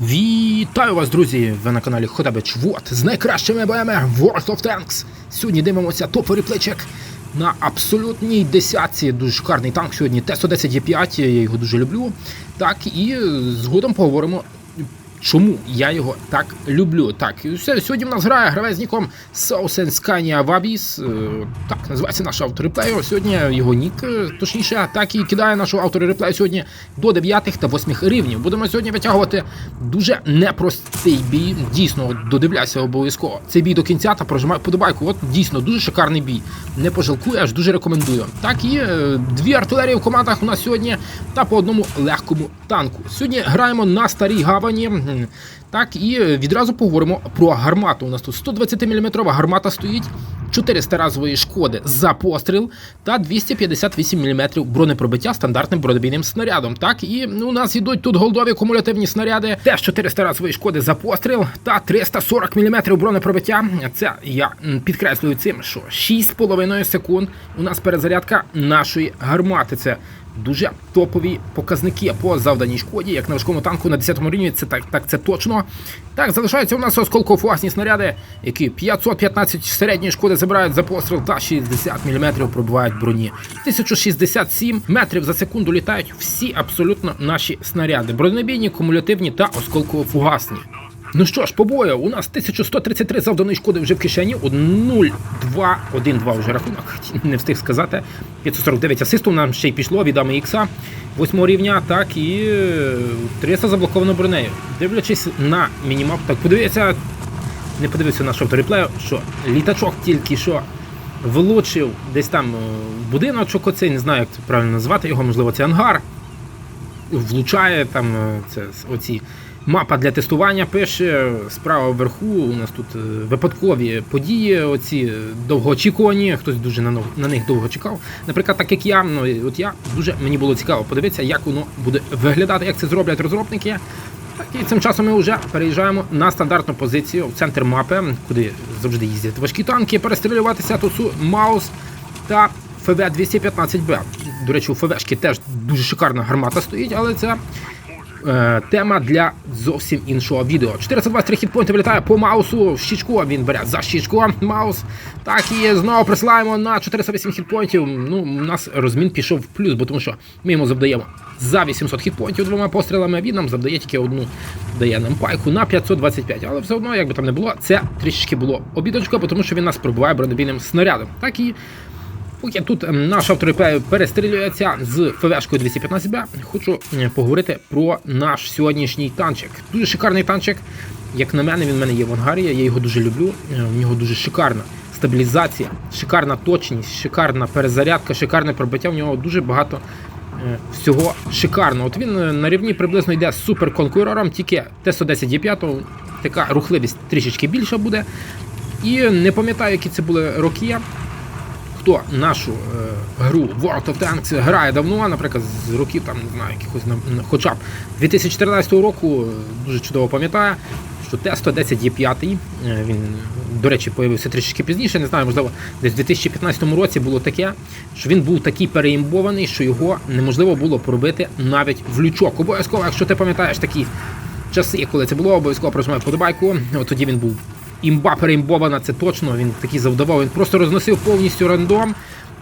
Вітаю вас, друзі! Ви на каналі Ходабич Вот з найкращими боями World of Tanks. Сьогодні дивимося топ реплечек на абсолютній десятці. Дуже шикарний танк сьогодні. Т-110 Е5, я його дуже люблю. Так, і е, згодом поговоримо. Чому я його так люблю? Так, і все, сьогодні в нас грає гравець ніком Scania Vabis. Е, Так, називається наш автор реплею. Сьогодні його нік, е, точніше, так і кидає нашого автора реплею сьогодні до 9 та 8 рівнів. Будемо сьогодні витягувати дуже непростий бій. Дійсно, додивляйся обов'язково. Цей бій до кінця та прожимай подобайку. От дійсно дуже шикарний бій. Не пожалкуєш, дуже рекомендую. Так і е, дві артилерії в командах у нас сьогодні та по одному легкому танку. Сьогодні граємо на старій гавані. Так, і е, відразу поговоримо про гармату. У нас тут 120 мм гармата стоїть, 400 разової шкоди за постріл та 258 мм бронепробиття стандартним бронебійним снарядом. Так, і ну, у нас йдуть тут голдові кумулятивні снаряди, теж 400 разової шкоди за постріл та 340 мм бронепробиття. Це я підкреслюю цим, що 6,5 секунд у нас перезарядка нашої гармати. Це дуже топові показники по завданій шкоді, як на важкому танку на 10 рівні, це так, так це точно. Так, залишаються у нас осколково-фугасні снаряди, які 515 середньої шкоди забирають за постріл та 60 мм пробивають броні. 1067 метрів за секунду літають всі абсолютно наші снаряди. Бронебійні, кумулятивні та осколково-фугасні. Ну що ж, по бою, у нас 1133 завданої шкоди вже в кишені, 0-2, 1-2 вже рахунок, не встиг сказати. 549 асистів нам ще й пішло від Ами Ікса 8 рівня, так і е, 300 заблоковано бронею. Дивлячись на мінімап, так подивіться, не подивився наш автореплею, що літачок тільки що влучив десь там е, будиночок оцей, не знаю, як це правильно назвати його, можливо, це ангар. Влучає там е, це оці мапа для тестування пише справа вверху. У нас тут е, випадкові події, оці довгоочікувані. Хтось дуже на, на них довго чекав. Наприклад, так як я, ну от я дуже мені було цікаво подивитися, як воно буде виглядати, як це зроблять розробники. Так, і цим часом ми вже переїжджаємо на стандартну позицію в центр мапи, куди завжди їздять важкі танки, перестрілюватися тут су- Маус та ФВ-215Б. До речі, у ФВшки теж дуже шикарна гармата стоїть, але це е, тема для зовсім іншого відео. 423 хітпойнти вилітає по маусу щічку. Він бере за щічку маус. Так і знову присилаємо на 408 хітпойнтів. Ну, у нас розмін пішов в плюс, бо тому що ми йому завдаємо за 800 хітпойнтів двома пострілами. Він нам завдає тільки одну, дає нам пайку на 525. Але все одно, як би там не було, це трішечки було обідочка, бо тому що він нас пробиває бронебійним снарядом. Так і Поки тут ем, наш автор перестрілюється з ФВшкою 215Б, хочу е, поговорити про наш сьогоднішній танчик. Дуже шикарний танчик. Як на мене, він в мене є в ангарі, я його дуже люблю. Е, В нього дуже шикарна стабілізація, шикарна точність, шикарна перезарядка, шикарне пробиття. В нього дуже багато е, всього шикарного. От він е, на рівні приблизно йде з суперконкурором, тільки Т-110 Е5, така рухливість трішечки більша буде. І не пам'ятаю, які це були роки хто нашу е, гру World of Tanks грає давно, наприклад, з років там не знаю, якихось хоча б 2014 року, е, дуже чудово пам'ятає, що Т-110 є 5 Він, до речі, появився трішки пізніше. Не знаю, можливо, десь в 2015 році було таке, що він був такий переімбований, що його неможливо було пробити навіть в лючок. Обов'язково, якщо ти пам'ятаєш такі часи, коли це було, обов'язково прожимай вподобайку. От тоді він був імба переімбована, це точно. Він такий завдавав. Він просто розносив повністю рандом.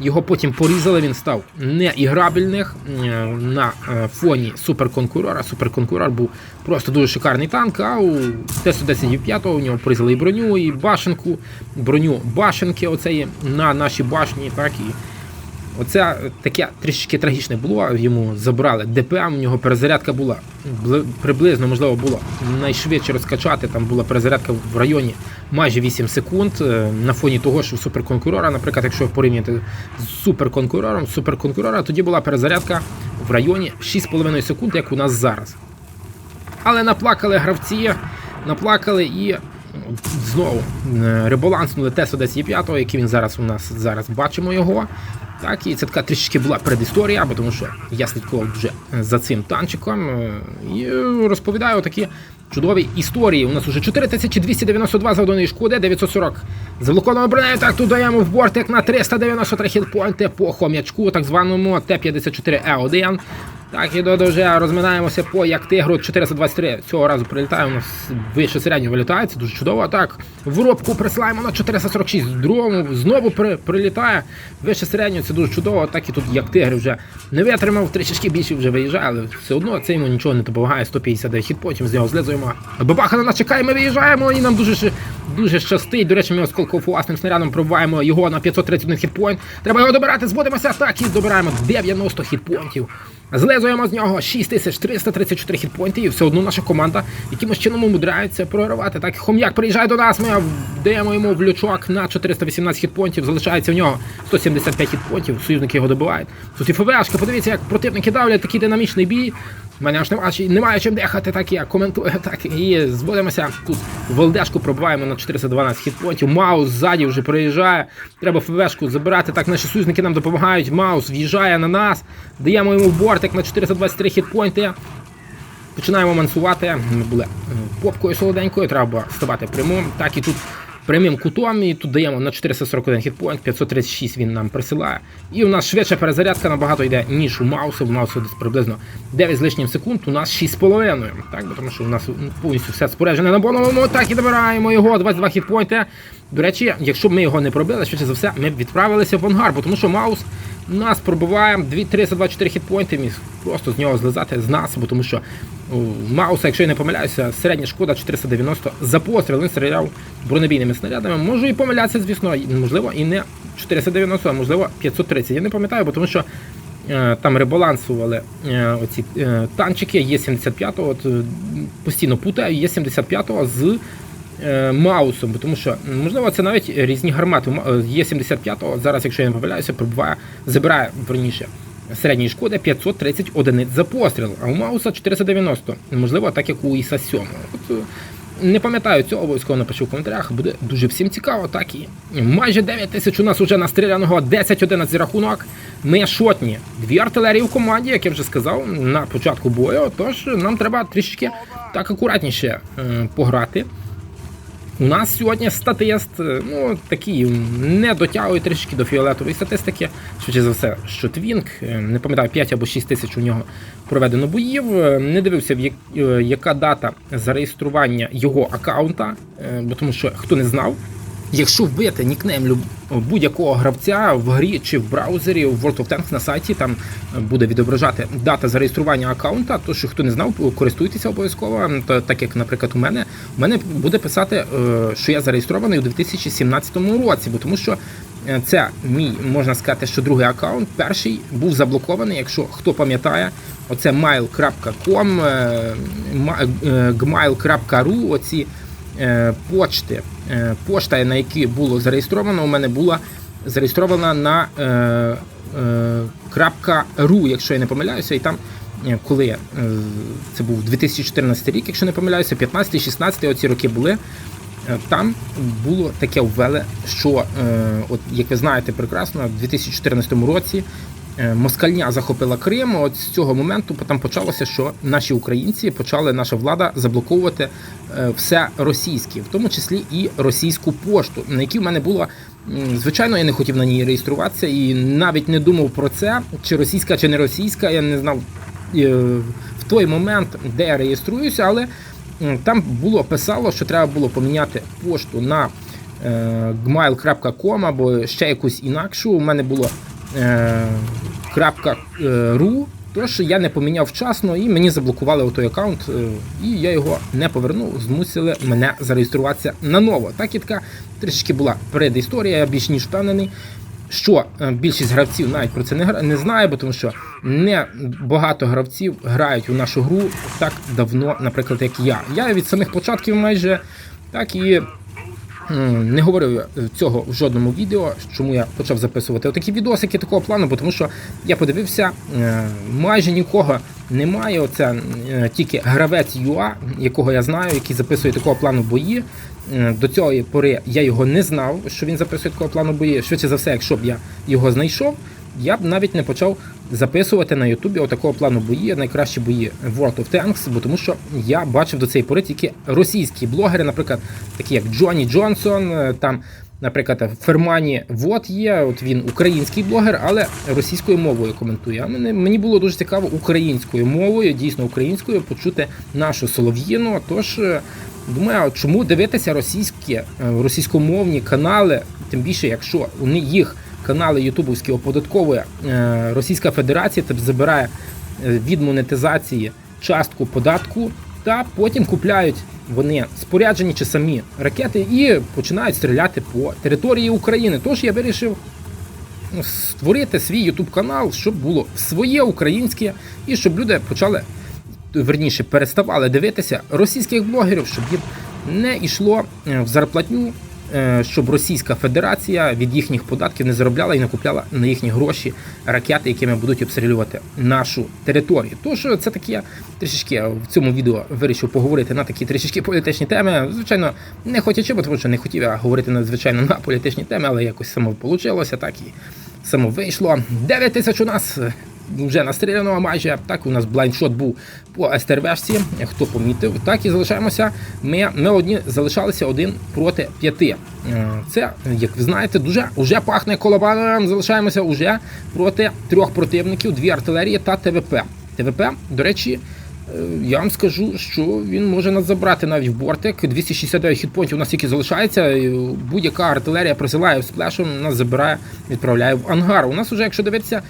Його потім порізали, він став неіграбельних е, на е, фоні суперконкурора. Суперконкурор був просто дуже шикарний танк, а у Т-110 5 у нього порізали і броню, і башенку, броню башенки оцеї на наші башні. Так, і Оце таке трішечки трагічне було. Йому забрали ДПМ, у нього перезарядка була приблизно, можливо, було найшвидше розкачати. Там була перезарядка в районі майже 8 секунд. е, На фоні того, що суперконкурора, наприклад, якщо порівняти з суперконкурором, суперконкурора, тоді була перезарядка в районі 6,5 секунд, як у нас зараз. Але наплакали гравці, наплакали і знову е, ребаланснули Т-110 5 який він зараз у нас зараз бачимо його. Так, і це така трішки була предісторія, бо тому що я слідкував вже за цим танчиком е, і розповідаю такі чудові історії. У нас уже 4292 завданої шкоди, 940 заблокованого бронею. Так, тут даємо в бортик на 393 хілпойнти по хом'ячку, так званому Т-54Е1. Так, і до вже розминаємося по як тигру 423. Цього разу прилітає у нас вище середньо вилітає, це дуже чудово. Так, в робку присилаємо на 446. Другому знову при, прилітає вище середньо, це дуже чудово. Так і тут як тигр вже не витримав, трішечки більше вже виїжджає, але все одно це йому нічого не допомагає. 159 хіт, потім з нього злизуємо. Бабаха на нас чекає, ми виїжджаємо і нам дуже дуже щастить. До речі, ми осколково-фугасним снарядом пробиваємо його на 531 хітпоінт. Треба його добирати, зводимося так і добираємо 90 хітпоінтів. Злизуємо з нього 6334 хітпойнти, і все одно наша команда якимось чином умудряється проривати. Так, хом'як приїжджає до нас, ми даємо йому в лючок на 418 хітпойнтів, залишається в нього 175 хітпойнтів, союзники його добивають. Тут і ФВшка, подивіться, як противники давлять такий динамічний бій. У мене аж немає, немає чим дихати, так я коментую, так і зводимося. Тут волдешку пробиваємо на 412 хітпойнтів. Маус ззаді вже приїжджає. Треба ФВшку забирати. Так, наші союзники нам допомагають. Маус в'їжджає на нас. Даємо йому бортик на 423 хітпойнти. Починаємо мансувати. Ми були е, попкою солоденькою, треба ставати прямим. Так і тут прямим кутом, і тут даємо на 441 хітпоінт, 536 він нам присилає. І у нас швидша перезарядка набагато йде, ніж у Маусу. У Маусу десь приблизно 9 з лишнім секунд, у нас 6,5. Так, тому що у нас повністю все споряджене на боновому. Так і добираємо його, 22 хітпоінти. До речі, якщо б ми його не пробили, швидше за все, ми б відправилися в ангар, бо тому що Маус нас пробиває 324 хітпойнти, міг просто з нього злизати з нас, бо тому що у Мауса, якщо я не помиляюся, середня шкода 490 за постріл, він стріляв бронебійними снарядами. Можу і помилятися, звісно, можливо, і не 490, а можливо 530. Я не пам'ятаю, бо тому що е, там ребалансували е, оці е, танчики, є 75-го, от, е, постійно путаю, є 75-го з Маусом, тому що можливо це навіть різні гармати. Е, Є 75-го, зараз, якщо я не помиляюся, пробиває, забирає верніше середньої шкоди 530 одиниць за постріл, а у Мауса 490. Можливо, так як у Іса 7. От, е, не пам'ятаю цього, обов'язково напишу в коментарях. Буде дуже всім цікаво, так і майже 9 тисяч у нас уже настріляного, 10-11 рахунок. Ми шотні. Дві артилерії в команді, як я вже сказав, на початку бою. Тож нам треба трішки так акуратніше е, пограти. У нас сьогодні статист, е, ну такий не дотягує трішки до фіолетової статистики. Швидше за все, що Твінк, е, не пам'ятаю, 5 або 6 тисяч у нього проведено боїв. Е, Не дивився, в як- яка дата зареєстрування його аккаунта, бо тому що хто не знав. Якщо вбити нікнейм будь-якого гравця в грі чи в браузері в World of Tanks на сайті, там е, буде відображати дата зареєстрування аккаунта. То що хто не знав, користуйтеся обов'язково. Та- Так як, наприклад, у мене у мене буде писати, е, що я зареєстрований у 2017 році, бо тому що е, це мій можна сказати, що другий аккаунт. Перший був заблокований. Якщо хто пам'ятає, оце mail.com, gmail.ru, оці почти. Е, Пошта, на якій було зареєстровано, у мене була зареєстрована на е, е, .ru, якщо я не помиляюся, і там. е, Коли е, це був 2014 рік, якщо не помиляюся, 15-16 оці роки були. е, Там було таке ввели, що, е, от як ви знаєте прекрасно, в 2014 році е, Москальня захопила Крим. От з цього моменту там почалося, що наші українці почали наша влада заблоковувати е, все російське, в тому числі і російську пошту, на якій в мене було. м, Звичайно, я не хотів на ній реєструватися і навіть не думав про це, чи російська, чи не російська. Я не знав е, в той момент, де я реєструюся, але там було писало, що треба було поміняти пошту на е, gmail.com або ще якусь інакшу. У мене було е, е, .ru, тож я не поміняв вчасно і мені заблокували той аккаунт, е, і я його не повернув, змусили мене зареєструватися наново. Так і така трішки була предісторія, я більш ніж впевнений. Що е, більшість гравців навіть про це не не знає, бо тому що не багато гравців грають у нашу гру так давно, наприклад, як я. Я від самих початків майже так і Не говорив цього в жодному відео, чому я почав записувати отакі відосики такого плану, тому що я подивився, е, майже нікого немає. Оце е, тільки гравець ЮА, якого я знаю, який записує такого плану бої. Е, До цієї пори я його не знав, що він записує такого плану бої. Швидше за все, якщо б я його знайшов, я б навіть не почав записувати на Ютубі отакого плану бої, найкращі бої World of Tanks, бо тому що я бачив до цієї пори тільки російські блогери, наприклад, такі як Джонні Джонсон, е, там наприклад, Фермані Вот є, от він український блогер, але російською мовою коментує. А мені було дуже цікаво українською мовою, дійсно українською, почути нашу солов'їну. Тож е, думаю, чому дивитися російські е, російськомовні канали, тим більше, якщо вони їх канали Ютубовські оподатковує е, Російська Федерація, тобто забирає е, від монетизації частку податку, та потім купляють вони споряджені чи самі ракети і починають стріляти по території України. Тож я вирішив ну, створити свій YouTube канал, щоб було своє українське, і щоб люди почали верніше переставали дивитися російських блогерів, щоб їм не йшло е, в зарплатню, щоб Російська Федерація від їхніх податків не заробляла і не купляла на їхні гроші ракети, якими будуть обстрілювати нашу територію. Тож це таке трішечки в цьому відео вирішив поговорити на такі трішечки політичні теми. Звичайно, не хотячи, бо тому що не хотів я говорити надзвичайно на політичні теми, але якось само вийшло, так і само вийшло. 9 тисяч у нас е, вже настріляно майже. Так у нас блайндшот був по СТРВшці, хто помітив. Так і залишаємося. Ми, ми одні залишалися один проти п'яти. Е, Це, як ви знаєте, дуже уже пахне колобаном. Залишаємося уже проти трьох противників, дві артилерії та ТВП. ТВП, до речі. е, Я вам скажу, що він може нас забрати навіть в бортик. 269 хітпонтів у нас тільки залишається. Будь-яка артилерія присилає сплешем, нас забирає, відправляє в ангар. У нас вже, якщо дивитися, е,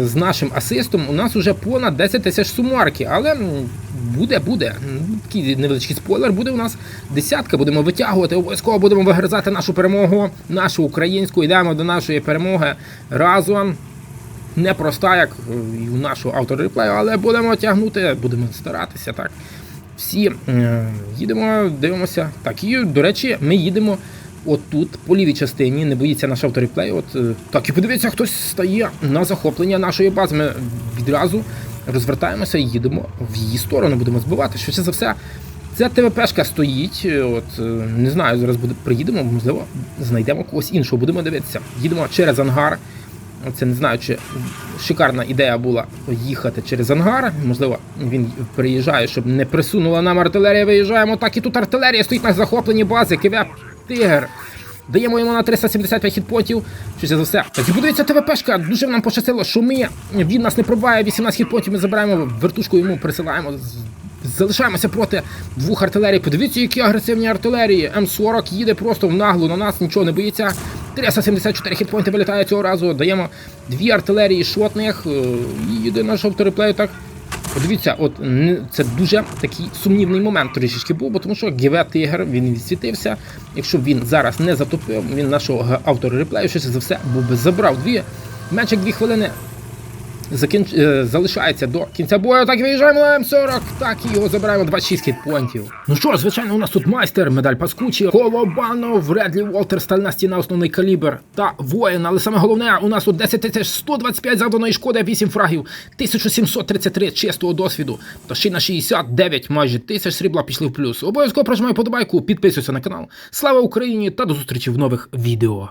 з нашим асистом у нас вже понад 10 тисяч сумарки, але буде, буде. Такий невеличкий спойлер, буде у нас десятка, будемо витягувати, обов'язково будемо вигризати нашу перемогу, нашу українську, йдемо до нашої перемоги разом. Непроста, як е, і у нашого автореплею, але будемо тягнути, будемо старатися так. Всі е, їдемо, дивимося. Так, і, до речі, ми їдемо отут, по лівій частині, не боїться наш автореплей. От е, так, і подивіться, хтось стає на захоплення нашої бази. Ми відразу розвертаємося і їдемо в її сторону, будемо збивати. Швидше за все, ця ТВПшка стоїть. е, От е, не знаю, зараз буде приїдемо, можливо, знайдемо когось іншого. Будемо дивитися. Їдемо через ангар. Це не знаю, чи шикарна ідея була їхати через ангар. Можливо, він приїжджає, щоб не присунула нам артилерія. Виїжджаємо. Так і тут артилерія стоїть на захопленні бази. КВ Тигр. Даємо йому на 375 хітпотів. Щось за все. Так і подивіться, ТВПшка. Дуже нам пощастило, що ми він нас не пробиває. 18 хітпотів. Ми забираємо вертушку, йому присилаємо. Залишаємося проти двох артилерій. Подивіться, які агресивні артилерії. М40 їде просто в наглу на нас, нічого не боїться. 374 хітпойнти вилітає цього разу. Даємо дві артилерії шотних. їде наш автореплей так. Подивіться, от це дуже такий сумнівний момент трішечки був, бо тому що ГВ Тигр він відсвітився. Якщо б він зараз не затопив, він нашого автора реплею щось за все був би забрав. Дві менше як дві хвилини закінч... е, залишається до кінця бою. Так виїжджаємо на М40. Так і його забираємо 26 хітпоінтів. Ну що, звичайно, у нас тут майстер, медаль Паскучі, Колобанов, Редлі Уолтер, стальна стіна, основний калібр та воїн. Але саме головне, у нас тут 10 тисяч 125 завданої шкоди, 8 фрагів, 1733 чистого досвіду. Та ще й на 69 майже тисяч срібла пішли в плюс. Обов'язково прожимай подобайку, підписуйся на канал. Слава Україні та до зустрічі в нових відео.